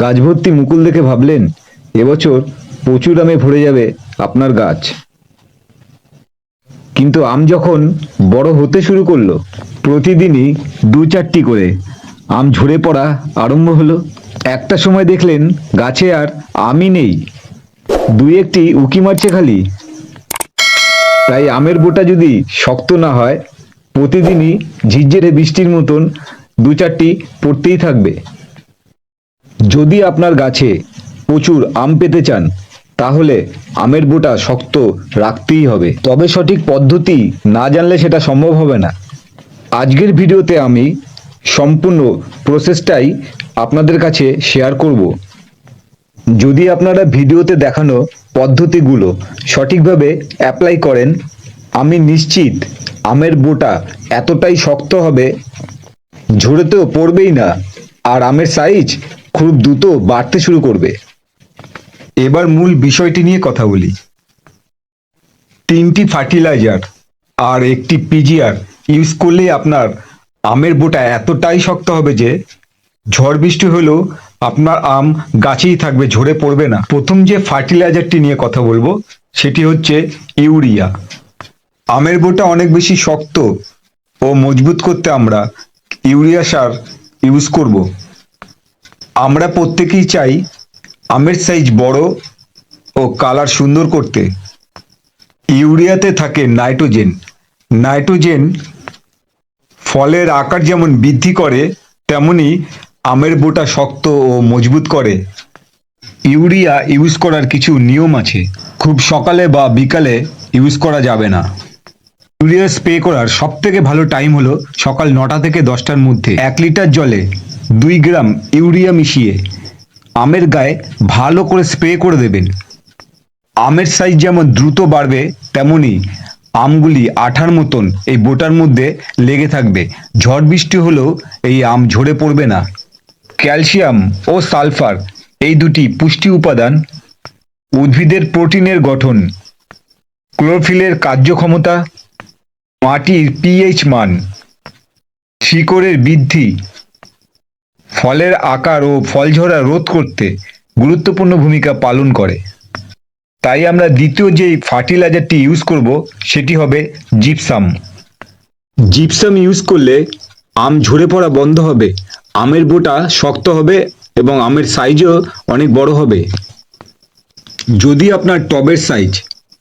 গাছ ভর্তি মুকুল দেখে ভাবলেন এবছর প্রচুর আমে ভরে যাবে আপনার গাছ। কিন্তু আম যখন বড় হতে শুরু করল, প্রতিদিনই দু চারটি করে আম ঝরে পড়া আরম্ভ হলো। একটা সময় দেখলেন গাছে আর আমই নেই, দুই একটি উকি মারছে খালি। তাই আমের বোটা যদি শক্ত না হয়, প্রতিদিনই ঝিরঝিরে বৃষ্টির মতন দু চারটি পড়তেই থাকবে। যদি আপনার গাছে প্রচুর আম পেতে চান, তাহলে আমের বোটা শক্ত রাখতেই হবে। তবে সঠিক পদ্ধতি না জানলে সেটা সম্ভব হবে না। আজকের ভিডিওতে আমি সম্পূর্ণ প্রসেসটাই আপনাদের কাছে শেয়ার করব। যদি আপনারা ভিডিওতে দেখানো পদ্ধতিগুলো সঠিকভাবে অ্যাপ্লাই করেন, আমি নিশ্চিত আমের বোটা এতটাই শক্ত হবে, ঝরেতেও পড়বেই না, আর আমের সাইজ খুব দ্রুত বাড়তে শুরু করবে। এবার মূল বিষয়টি নিয়ে কথা বলি। তিনটি ফার্টিলাইজার আর একটি পিজিআর ইউজ করলেই আপনার আমের বোটা এতটাই শক্ত হবে যে ঝড় বৃষ্টি হলেও আপনার আম গাছেই থাকবে, ঝরে পড়বে না। প্রথম যে ফার্টিলাইজারটি নিয়ে কথা বলব, সেটি হচ্ছে ইউরিয়া। আমের বোটা অনেক বেশি শক্ত ও মজবুত করতে আমরা ইউরিয়া সার ইউজ করব। আমরা প্রত্যেকেই চাই আমের সাইজ বড় ও কালার সুন্দর করতে। ইউরিয়াতে থাকে নাইট্রোজেন। নাইট্রোজেন ফলের আকার যেমন বৃদ্ধি করে, তেমনি আমের বোটা শক্ত ও মজবুত করে। ইউরিয়া ইউজ করার কিছু নিয়ম আছে। খুব সকালে বা বিকালে ইউজ করা যাবে না। ইউরিয়া স্প্রে করার সব থেকে ভালো টাইম হলো সকাল নটা থেকে দশটার মধ্যে। এক লিটার জলে দুই গ্রাম ইউরিয়া মিশিয়ে আমের গায়ে ভালো করে স্প্রে করে দেবেন। আমের সাইজ যেমন দ্রুত বাড়বে তেমনি আমগুলি আঠার মতন এই বোটার মধ্যে লেগে থাকবে। ঝড় বৃষ্টি হলেও এই আম ঝরে পড়বে না। ক্যালসিয়াম ও সালফার এই দুটি পুষ্টি উপাদান উদ্ভিদের প্রোটিনের গঠন, ক্লোরোফিলের কার্যক্ষমতা, মাটির পিএইচ মান, শিকড়ের বৃদ্ধি ফলের আকার ও ফল ঝরা রোধ করতে গুরুত্বপূর্ণ ভূমিকা পালন করে। তাই আমরা দ্বিতীয় যে ফার্টিলাইজারটি ইউজ করব, সেটি হবে জিপসাম। জিপসাম ইউজ করলে আম ঝরে পড়া বন্ধ হবে, আমের বোটা শক্ত হবে এবং আমের সাইজও অনেক বড় হবে। যদি আপনার টবের সাইজ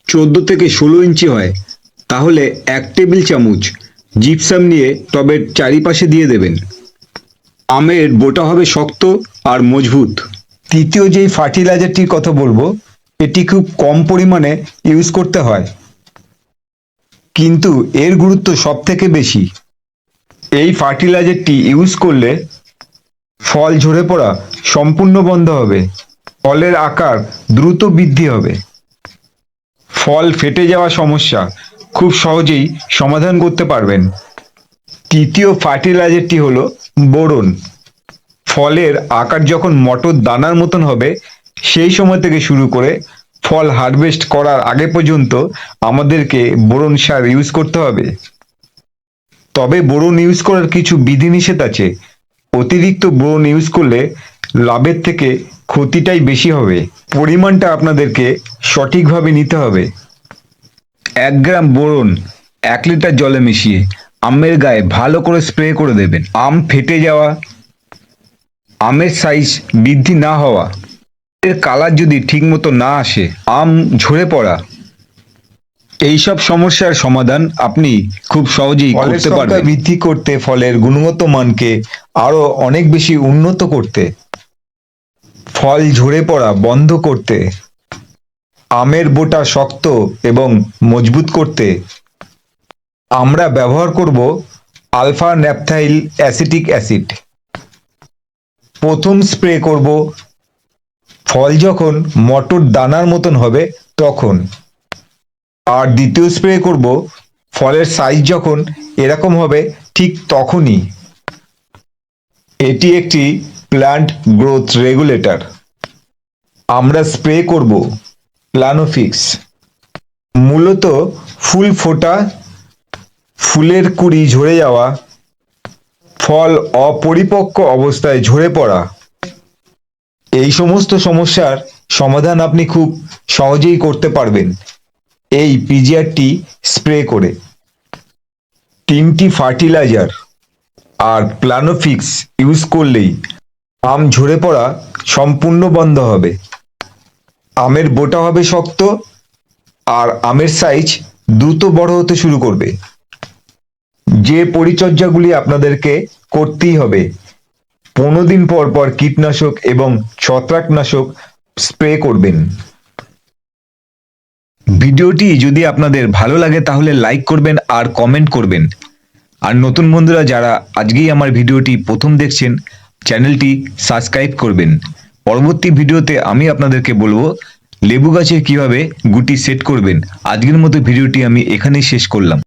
চোদ্দ থেকে ষোলো ইঞ্চি হয়, তাহলে এক টেবিল চামচ জিপসাম নিয়ে টবের চারিপাশে দিয়ে দেবেন। আমের বোটা হবে শক্ত আর মজবুত। তৃতীয় যেই ফার্টিলাইজারটির কথা বলব, এটি খুব কম পরিমাণে ইউজ করতে হয়। কিন্তু এর গুরুত্ব সব থেকে বেশি। এই ফার্টিলাইজারটি ইউজ করলে ফল ঝরে পড়া সম্পূর্ণ বন্ধ হবে। ফলের আকার দ্রুত বৃদ্ধি হবে। ফল ফেটে যাওয়া সমস্যা খুব সহজেই সমাধান করতে পারবেন। তৃতীয় ফার্টিলাইজারটি হলো বোরন। ফলের আকার যখন মটর দানার মতন হবে, সেই সময় থেকে শুরু করে ফল হারভেস্ট করার আগে পর্যন্ত আমাদেরকে বোরন সার ইউজ করতে হবে। তবে বোরন ইউজ করার কিছু বিধিনিষেধ আছে। অতিরিক্ত বোরন ইউজ করলে লাভের থেকে ক্ষতিটাই বেশি হবে। পরিমাণটা আপনাদেরকে সঠিকভাবে নিতে হবে। এক গ্রাম বোরন এক লিটার জলে মিশিয়ে আমের গায়ে ভালো করে স্প্রে করে দেবেন। আম ফেটে যাওয়া আমের সাইজ বৃদ্ধি না হওয়া এর কালার যদি ঠিকমতো না আসে আম ঝরে পড়া এইসব সমস্যার সমাধান আপনি খুব সহজেই করতে পারবেন। বৃদ্ধি করতে ফলের গুণগত মানকে আরও অনেক বেশি উন্নত করতে ফল ঝরে পড়া বন্ধ করতে আমের বোটা শক্ত এবং মজবুত করতে আমরা ব্যবহার করব আলফা ন্যাপথাইল অ্যাসিটিক অ্যাসিড। প্রথম স্প্রে করব, ফল যখন মটর দানার মতন হবে তখন। আর দ্বিতীয় স্প্রে করব, ফলের সাইজ যখন এরকম হবে ঠিক তখনই। এটি একটি প্ল্যান্ট গ্রোথ রেগুলেটর আমরা স্প্রে করব প্লানোফিক্স মূলত ফুল ফোটা ফুলের কুড়ি ঝরে যাওয়া, ফল অপরিপক্ক অবস্থায় ঝরে পড়া। এই সমস্ত সমস্যার সমাধান আপনি খুব সহজেই করতে পারবেন। এই পিজিআরটি স্প্রে করে। তিনটি ফার্টিলাইজার আর প্লানোফিক্স ইউজ করলেই আম ঝরে পড়া সম্পূর্ণ বন্ধ হবে। আমের বোটা হবে শক্ত আর আমের সাইজ দ্রুত বড় হতে শুরু করবে। যে পরিচর্যাগুলি আপনাদেরকে করতেই হবে, পনেরো দিন পর পর কীটনাশক এবং ছত্রাকনাশক স্প্রে করবেন। ভিডিওটি যদি আপনাদের ভালো লাগে তাহলে লাইক করবেন আর কমেন্ট করবেন। আর নতুন বন্ধুরা যারা আজকেই আমার ভিডিওটি প্রথম দেখছেন, চ্যানেলটি সাবস্ক্রাইব করবেন। পরবর্তী ভিডিওতে আমি আপনাদেরকে বলব, লেবু গাছের কীভাবে গুটি সেট করবেন। আজকের মতো ভিডিওটি আমি এখানেই শেষ করলাম।